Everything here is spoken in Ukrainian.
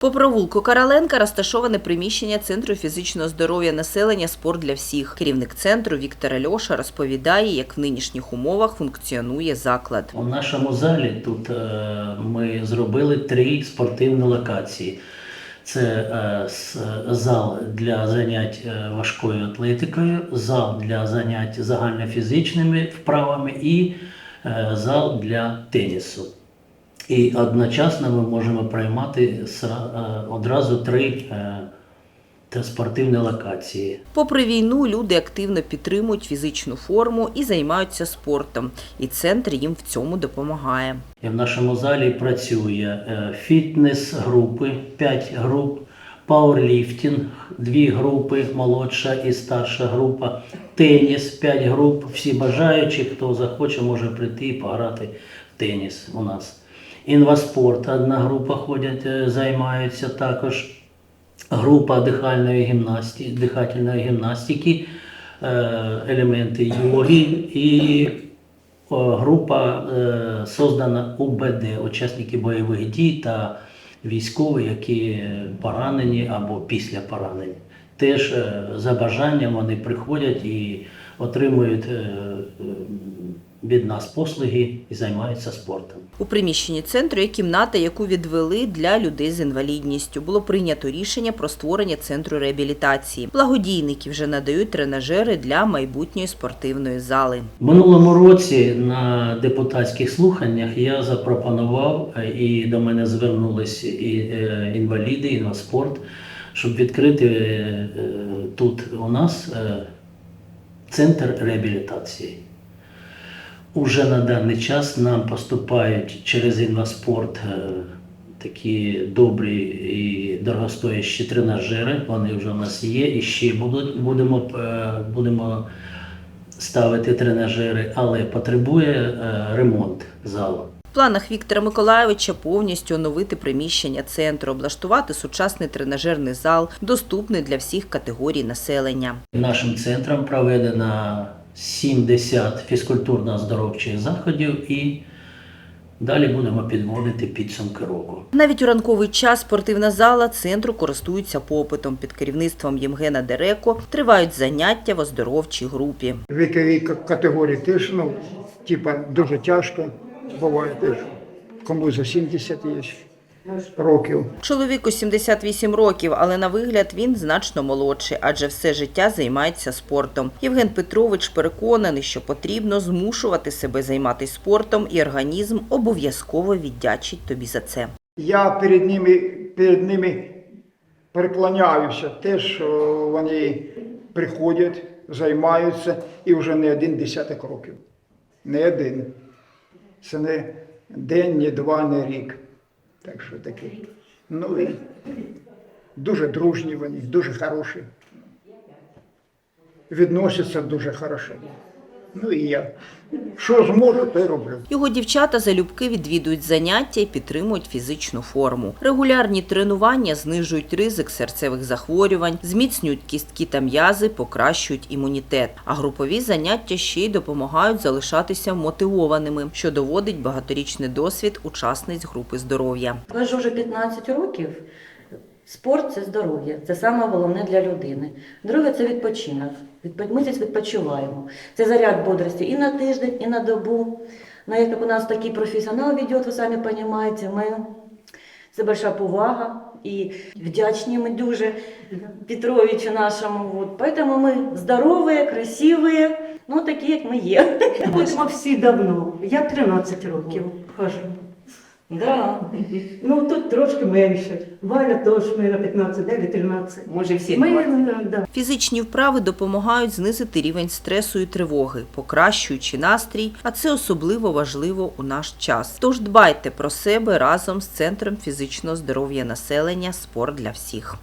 По провулку Караленка розташоване приміщення Центру фізичного здоров'я населення «Спорт для всіх». Керівник центру Віктор Альоша розповідає, як в нинішніх умовах функціонує заклад. У нашому залі тут е, ми зробили три спортивні локації. Це е, зал для занять е, важкою атлетикою, зал для занять загальнофізичними вправами і зал для тенісу. І одночасно ми можемо приймати е, одразу три е, та спортивні локації. Попри війну, люди активно підтримують фізичну форму і займаються спортом. І центр їм в цьому допомагає. І в нашому залі працює е, фітнес-групи, 5 груп, пауерліфтинг, 2 групи, молодша і старша група, теніс, 5 груп. Всі бажаючі, хто захоче, може прийти і пограти в теніс у нас. Інваспорт, одна група ходять, е, займаються також. Група дихальної гімнастики, дихательної гімнастики, е, елементи йоги і група е, создана УБД, учасники бойових дій та військові, які поранені або після поранень. Теж за бажанням вони приходять і отримують від нас послуги і займаються спортом. У приміщенні центру є кімната, яку відвели для людей з інвалідністю. Було прийнято рішення про створення центру реабілітації. Благодійники вже надають тренажери для майбутньої спортивної зали. Минулому році на депутатських слуханнях я запропонував е, і до мене звернулись і е, інваліди, інваспорт, щоб відкрити е, тут у нас центр реабілітації. Уже на даний час нам поступають через інваспорт е, такі добрі і дорогостоящі тренажери. Вони вже в нас є і ще будуть, будемо, е, будемо ставити тренажери, але потребує е, ремонт залу. В планах Віктора Миколайовича повністю оновити приміщення центру, облаштувати сучасний тренажерний зал, доступний для всіх категорій населення. Нашим центром проведено 70 фізкультурно-оздоровчих заходів і далі будемо підводити підсумки року. Навіть у ранковий час спортивна зала центру користується попитом. Під керівництвом Євгена Дереко тривають заняття в оздоровчій групі. віковій к- категорії теж, ну, типа, дуже тяжко. Буває теж. Кому за 70 є років. Чоловіку 78 років, але на вигляд він значно молодший, адже все життя займається спортом. Євген Петрович переконаний, що потрібно змушувати себе займатися спортом, і організм обов'язково віддячить тобі за це. Я перед ними, перед ними переклоняюся те, що вони приходять, займаються і вже не один десяток років. Не один. Це не день, не два, не рік. Так що таке. Ну і дуже дружні вони, дуже хороші. Відносяться дуже хорошо. Ну і я. Що зможу, то й роблю. Його дівчата залюбки відвідують заняття і підтримують фізичну форму. Регулярні тренування знижують ризик серцевих захворювань, зміцнюють кістки та м'язи, покращують імунітет. А групові заняття ще й допомагають залишатися мотивованими, що доводить багаторічний досвід учасниць групи здоров'я. Кажу вже 15 років. Спорт це здоров'я, це саме головне для людини. Друге це відпочинок. Ми здесь відпочиваємо. Це заряд бодрості і на тиждень, і на добу. Ну, як у нас такий професіонал веде, ви самі розумієте, ми це велика повага і вдячні ми дуже Петровичу нашому. Вот. Поэтому ми здорові, красиві, ну такі, як ми є. Будемо всі давно. Я 13 років хожу. Да. Ну тут трошки менше. Валя теж ми на 15, 9, 13. Може всі Ми, 20. да. Фізичні вправи допомагають знизити рівень стресу і тривоги, покращуючи настрій, а це особливо важливо у наш час. Тож дбайте про себе разом з центром фізичного здоров'я населення Спорт для всіх.